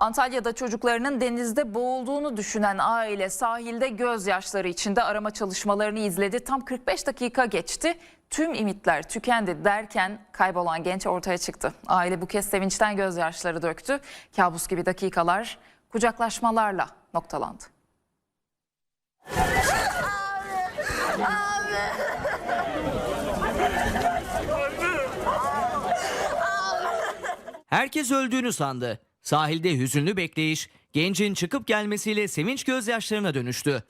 Antalya'da çocuklarının denizde boğulduğunu düşünen aile sahilde gözyaşları içinde arama çalışmalarını izledi. Tam 45 dakika geçti. Tüm ümitler tükendi derken kaybolan genç ortaya çıktı. Aile bu kez sevinçten gözyaşları döktü. Kabus gibi dakikalar kucaklaşmalarla noktalandı. Herkes öldüğünü sandı. Sahilde hüzünlü bekleyiş, gencin çıkıp gelmesiyle sevinç gözyaşlarına dönüştü.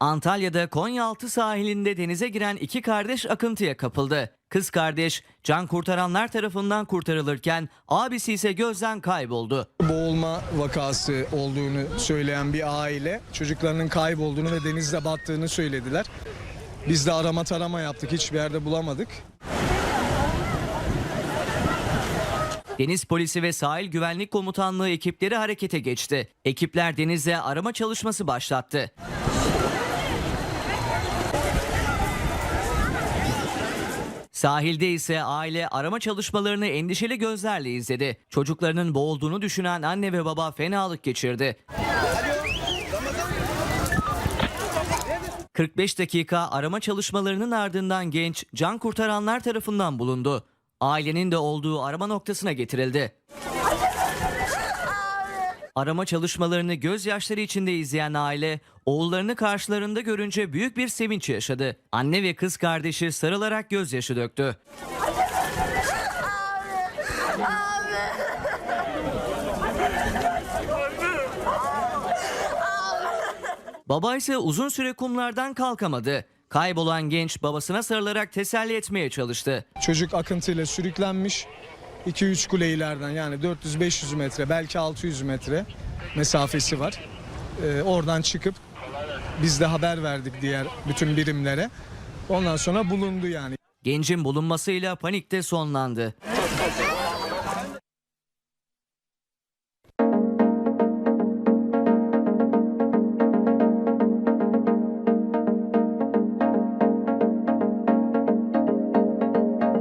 Antalya'da Konyaaltı sahilinde denize giren iki kardeş akıntıya kapıldı. Kız kardeş can kurtaranlar tarafından kurtarılırken abisi ise gözden kayboldu. boğulma vakası olduğunu söyleyen bir aile çocuklarının kaybolduğunu ve denizde battığını söylediler. Biz de arama tarama yaptık hiçbir yerde bulamadık. Deniz polisi ve sahil güvenlik komutanlığı ekipleri harekete geçti. Ekipler denizde arama çalışması başlattı. Sahilde ise aile arama çalışmalarını endişeli gözlerle izledi. Çocuklarının boğulduğunu düşünen anne ve baba fenalık geçirdi. 45 dakika arama çalışmalarının ardından genç can kurtaranlar tarafından bulundu. Ailenin de olduğu arama noktasına getirildi. Arama çalışmalarını gözyaşları içinde izleyen aile oğullarını karşılarında görünce büyük bir sevinç yaşadı. Anne ve kız kardeşi sarılarak gözyaşı döktü. Baba ise uzun süre kumlardan kalkamadı. Kaybolan genç babasına sarılarak teselli etmeye çalıştı. Çocuk akıntıyla sürüklenmiş 2-3 kule ileriden yani 400-500 metre belki 600 metre mesafesi var. Ee, oradan çıkıp biz de haber verdik diğer bütün birimlere. Ondan sonra bulundu yani. Gencin bulunmasıyla panikte sonlandı.